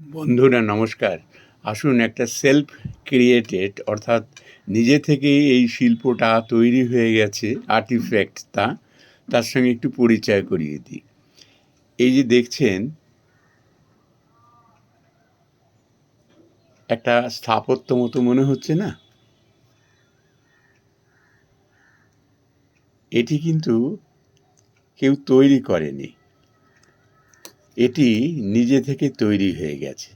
বন্ধুরা, নমস্কার। আসুন একটা সেলফ ক্রিয়েটেড অর্থাৎ নিজে থেকেই এই শিল্পটা তৈরি হয়ে গেছে আর্টিফ্যাক্ট তা তার সঙ্গে একটু পরিচয় করিয়ে দিই। এই যে দেখছেন, একটা স্থাপত্য মতো মনে হচ্ছে না? এটি কিন্তু কেউ তৈরি করেনি। এটি নিজে থেকে তৈরি হয়ে গেছে।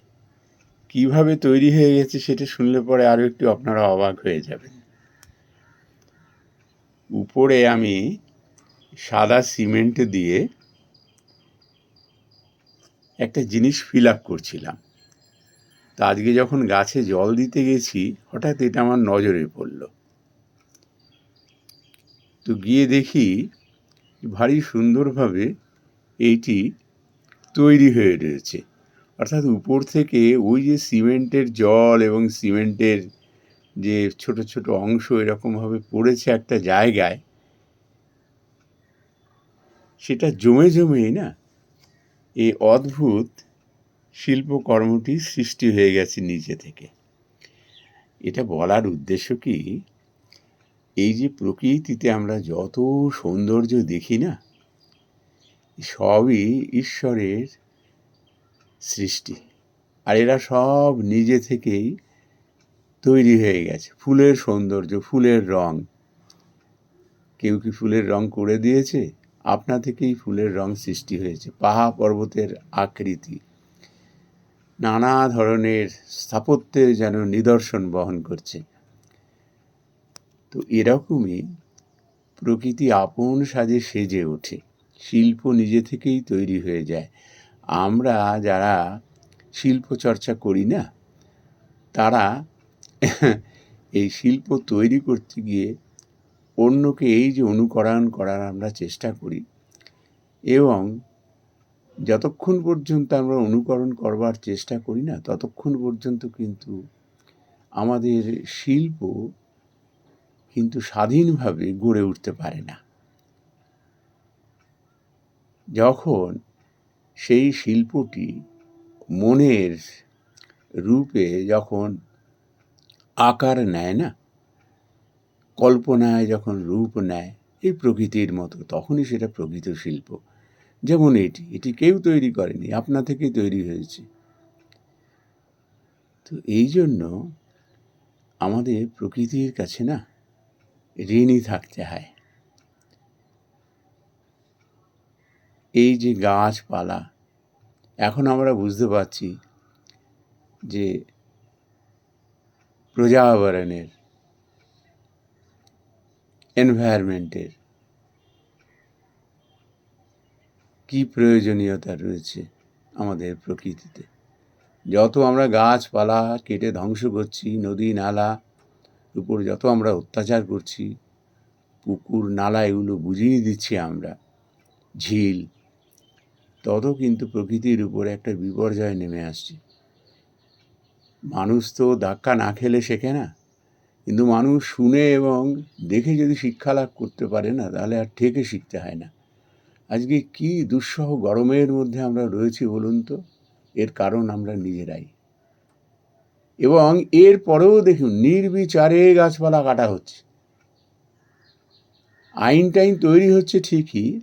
কীভাবে তৈরি হয়ে গেছে সেটা শুনলে পরে আরও একটু আপনারা অবাক হয়ে যাবেন। উপরে আমি সাদা সিমেন্ট দিয়ে একটা জিনিস ফিল আপ করছিলাম। তা আজকে যখন গাছে জল দিতে গেছি, হঠাৎ এটা আমার নজরে পড়ল। তো গিয়ে দেখি, ভারী সুন্দরভাবে এইটি তৈরি হয়ে রয়েছে। অর্থাৎ উপর থেকে ওই যে সিমেন্টের জল এবং সিমেন্টের যে ছোট ছোট অংশ এরকমভাবে পড়েছে একটা জায়গায়, সেটা জমে জমেই না এই অদ্ভুত শিল্পকর্মটি সৃষ্টি হয়ে গেছে নিচে থেকে। এটা বলার উদ্দেশ্য কি? এই যে প্রকৃতিতে আমরা যত সৌন্দর্য দেখি না সবই ঈশ্বরের সৃষ্টি। আর এরা সব নিজে থেকেই তৈরি হয়ে গেছে। ফুলের সৌন্দর্য, ফুলের রং। কেউ কি ফুলের রং করে দিয়েছে? আপনা থেকেই ফুলের রং সৃষ্টি হয়েছে। পাহা পর্বতের আকৃতি। নানা ধরনের স্থাপত্যের যেন নিদর্শন বহন করছে। তো এরকমই প্রকৃতি আপন সাজে সেজে ওঠে। শিল্প নিজে থেকেই তৈরি হয়ে যায়। আমরা যারা শিল্প চর্চা করি না, তারা এই শিল্প তৈরি করতে গিয়ে অন্যকে এই যে অনুকরণ করার আমরা চেষ্টা করি এবং যতক্ষণ পর্যন্ত আমরা অনুকরণ করবার চেষ্টা করি না, ততক্ষণ পর্যন্ত কিন্তু আমাদের শিল্প কিন্তু স্বাধীনভাবে গড়ে উঠতে পারে না। যখন সেই শিল্পটি মনের রূপে যখন আকার নেয় না, কল্পনায় যখন রূপ নেয়, এই প্রকৃতির মতো, তখনই সেটা প্রকৃত শিল্প। যেমন এটি এটি কেউ তৈরি করেনি, আপনা থেকেই তৈরি হয়েছে। তো এই জন্য আমাদের প্রকৃতির কাছে না, ঋণই থাকতে হয়। এই যে গাছপালা, এখন আমরা বুঝতে পারছি যে প্রজাবরণের, এনভায়রনমেন্টের কি প্রয়োজনীয়তা রয়েছে আমাদের প্রকৃতিতে? যত আমরা গাছপালা কেটে ধ্বংস করছি, নদী, নালা উপর যত আমরা অত্যাচার করছি, পুকুর নালা এগুলো বুঝিয়ে দিচ্ছি আমরা, ঝিল তত কিন্তু প্রকৃতির উপরে একটা বিপর্যয় নেমে আসছে। মানুষ তো ধাক্কা না খেলে শেখে না। কিন্তু মানুষ শুনে এবং দেখে যদি শিক্ষা লাভ করতে পারে না, তাহলে আর ঠেকে শিখতে হয় না। আজকে কি দুঃসহ গরমের মধ্যে আমরা রয়েছি বলুন তো? এর কারণ আমরা নিজেরাই। এবং এর পরেও দেখুন, নির্বিচারে গাছপালা কাটা হচ্ছে। আইন টাইন তৈরি হচ্ছে ঠিকই,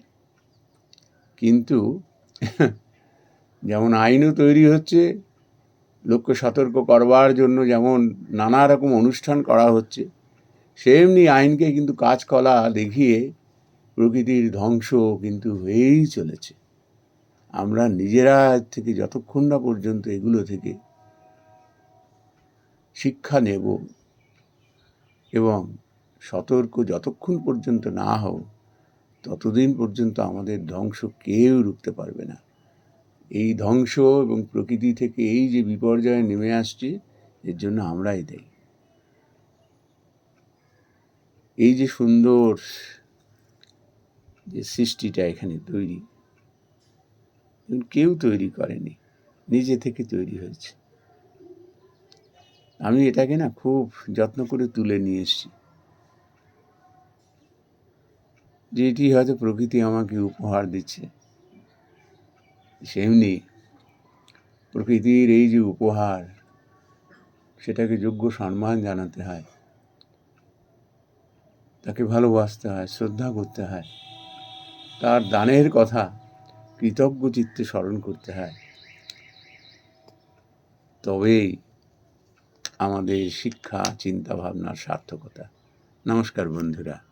কিন্তু যেমন আইনও তৈরি হচ্ছে, লোককে সতর্ক করবার জন্য যেমন নানা রকম অনুষ্ঠান করা হচ্ছে, সেমনি আইনকে কিন্তু কাজকলা দেখিয়ে প্রকৃতির ধ্বংস কিন্তু হয়েই চলেছে। আমরা নিজেরা থেকে যতক্ষণ না পর্যন্ত এগুলো থেকে শিক্ষা নেব এবং সতর্ক যতক্ষণ পর্যন্ত না হও ততদিন পর্যন্ত আমাদের ধ্বংস কেউ রুখতে পারবে না। এই ধ্বংস এবং প্রকৃতি থেকে এই যে বিপর্যয় নেমে আসছে, এর জন্য আমরাই দেই এই যে সুন্দর যে সৃষ্টিটা এখানে তৈরি কেউ তৈরি করেনি, নিজে থেকে তৈরি হয়েছে। আমি এটাকে না খুব যত্ন করে তুলে নিয়ে এসেছি। যে এটি হয়তো প্রকৃতি আমাকে উপহার দিচ্ছে। সেমনি প্রকৃতির এই যে উপহার, সেটাকে যোগ্য সম্মান জানাতে হয়। তাকে ভালোবাসতে হয়, শ্রদ্ধা করতে হয়। তার দানের কথা কৃতজ্ঞ চিত্তে স্মরণ করতে হয়। তবেই আমাদের শিক্ষা চিন্তা ভাবনার সার্থকতা। নমস্কার বন্ধুরা।